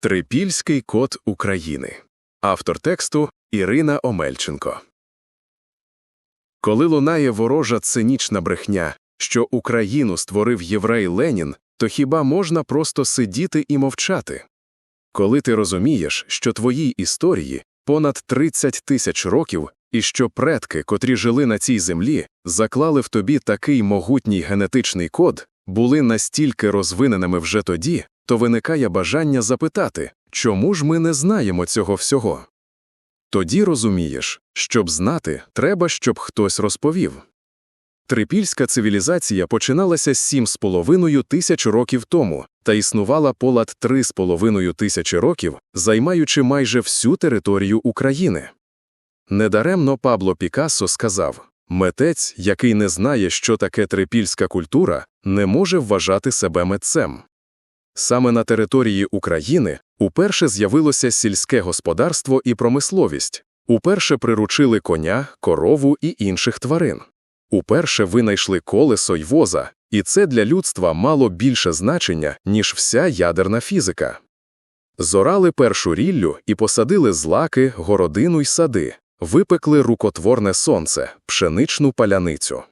Трипільський код України. Автор тексту Ірина Омельченко. Коли лунає ворожа цинічна брехня, що Україну створив єврей Ленін, то хіба можна просто сидіти і мовчати? Коли ти розумієш, що твоїй історії понад 30 тисяч років, і що предки, котрі жили на цій землі, заклали в тобі такий могутній генетичний код, були настільки розвиненими вже тоді, то виникає бажання запитати, чому ж ми не знаємо цього всього? Тоді розумієш, щоб знати, треба, щоб хтось розповів. Трипільська цивілізація починалася з 7,5 тисяч років тому та існувала понад 3,5 тисячі років, займаючи майже всю територію України. Недаремно Пабло Пікассо сказав «Митець, який не знає, що таке трипільська культура, не може вважати себе митцем». Саме на території України уперше з'явилося сільське господарство і промисловість, уперше приручили коня, корову і інших тварин. Уперше винайшли колесо й воза, і це для людства мало більше значення, ніж вся ядерна фізика. Зорали першу ріллю і посадили злаки, городину й сади, випекли рукотворне сонце, пшеничну паляницю.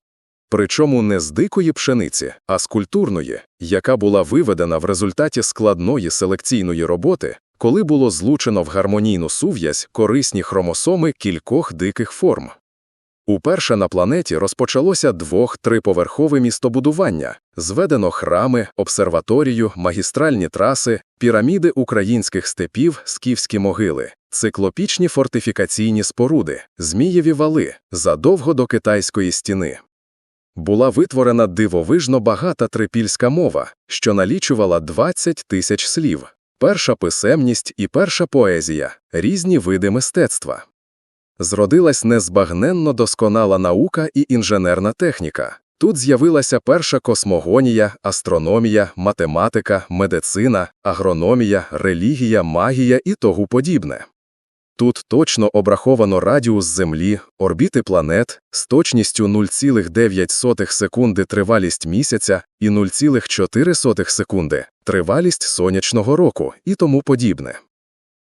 Причому не з дикої пшениці, а з культурної, яка була виведена в результаті складної селекційної роботи, коли було злучено в гармонійну сув'язь корисні хромосоми кількох диких форм. Уперше на планеті розпочалося двох-триповерхове містобудування, зведено храми, обсерваторію, магістральні траси, піраміди українських степів, скіфські могили, циклопічні фортифікаційні споруди, змієві вали, задовго до китайської стіни. Була витворена дивовижно багата трипільська мова, що налічувала 20 тисяч слів, перша писемність і перша поезія, різні види мистецтва. Зродилась незбагненно досконала наука і інженерна техніка. Тут з'явилася перша космогонія, астрономія, математика, медицина, агрономія, релігія, магія і тому подібне. Тут точно обраховано радіус Землі, орбіти планет з точністю 0,9 секунди тривалість місяця і 0,4 секунди тривалість сонячного року і тому подібне.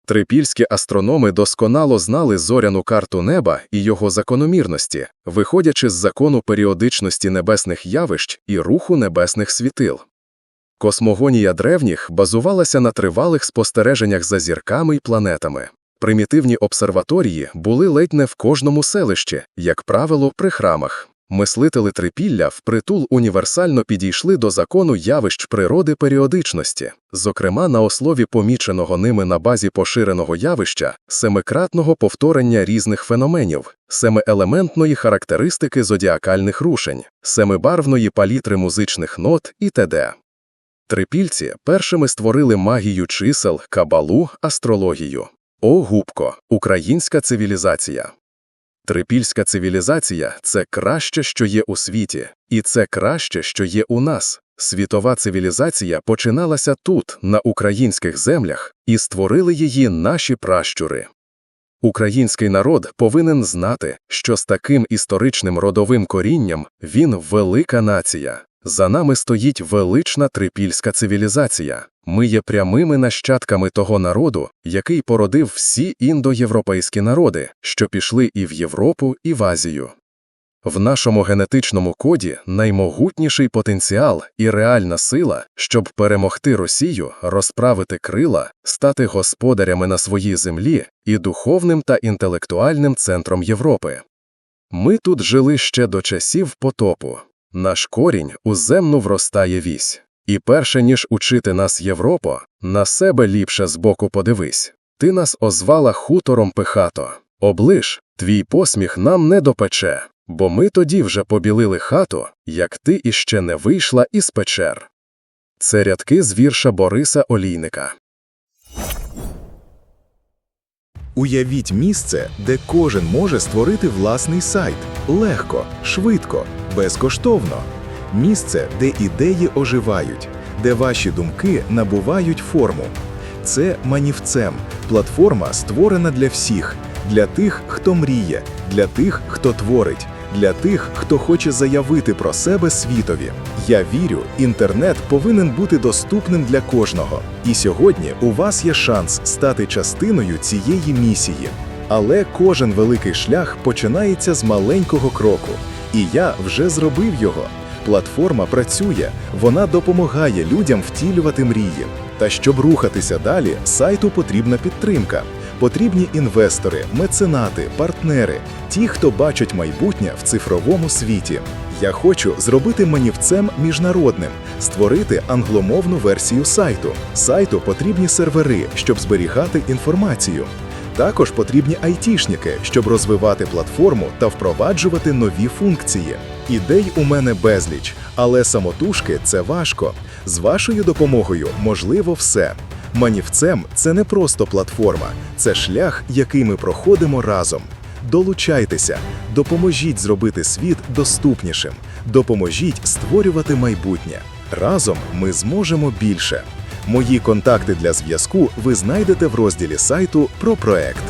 Трипільські астрономи досконало знали зоряну карту неба і його закономірності, виходячи з закону періодичності небесних явищ і руху небесних світил. Космогонія древніх базувалася на тривалих спостереженнях за зірками й планетами. Примітивні обсерваторії були ледь не в кожному селищі, як правило, при храмах. Мислителі трипілля впритул універсально підійшли до закону явищ природи періодичності, зокрема на основі поміченого ними на базі поширеного явища, семикратного повторення різних феноменів, семиелементної характеристики зодіакальних рушень, семибарвної палітри музичних нот і т.д. Трипільці першими створили магію чисел, кабалу, астрологію. О, губко, українська цивілізація. Трипільська цивілізація це краще, що є у світі, і це краще, що є у нас. Світова цивілізація починалася тут, на українських землях, і створили її наші пращури. Український народ повинен знати, що з таким історичним родовим корінням він велика нація. За нами стоїть велична трипільська цивілізація. Ми є прямими нащадками того народу, який породив всі індоєвропейські народи, що пішли і в Європу, і в Азію. В нашому генетичному коді наймогутніший потенціал і реальна сила, щоб перемогти Росію, розправити крила, стати господарями на своїй землі і духовним та інтелектуальним центром Європи. Ми тут жили ще до часів потопу. Наш корінь у земну вростає вісь. І перше, ніж учити нас Європо, на себе ліпше збоку подивись. Ти нас озвала хутором пихато. Облиш, твій посміх нам не допече, бо ми тоді вже побілили хату, як ти іще не вийшла із печер. Це рядки з вірша Бориса Олійника. Уявіть місце, де кожен може створити власний сайт легко, швидко, безкоштовно. Місце, де ідеї оживають, де ваші думки набувають форму. Це Манівцем платформа створена для всіх, для тих, хто мріє, для тих, хто творить, для тих, хто хоче заявити про себе світові. Я вірю, інтернет повинен бути доступним для кожного. І сьогодні у вас є шанс стати частиною цієї місії. Але кожен великий шлях починається з маленького кроку. І я вже зробив його. Платформа працює, вона допомагає людям втілювати мрії. Та щоб рухатися далі, сайту потрібна підтримка. Потрібні інвестори, меценати, партнери, ті, хто бачать майбутнє в цифровому світі. Я хочу зробити манівцем міжнародним, створити англомовну версію сайту. Сайту потрібні сервери, щоб зберігати інформацію. Також потрібні айтішники, щоб розвивати платформу та впроваджувати нові функції. Ідей у мене безліч, але самотужки це важко. З вашою допомогою можливо все. Манівцем це не просто платформа, це шлях, який ми проходимо разом. Долучайтеся, допоможіть зробити світ доступнішим, допоможіть створювати майбутнє. Разом ми зможемо більше. Мої контакти для зв'язку ви знайдете в розділі сайту про проект.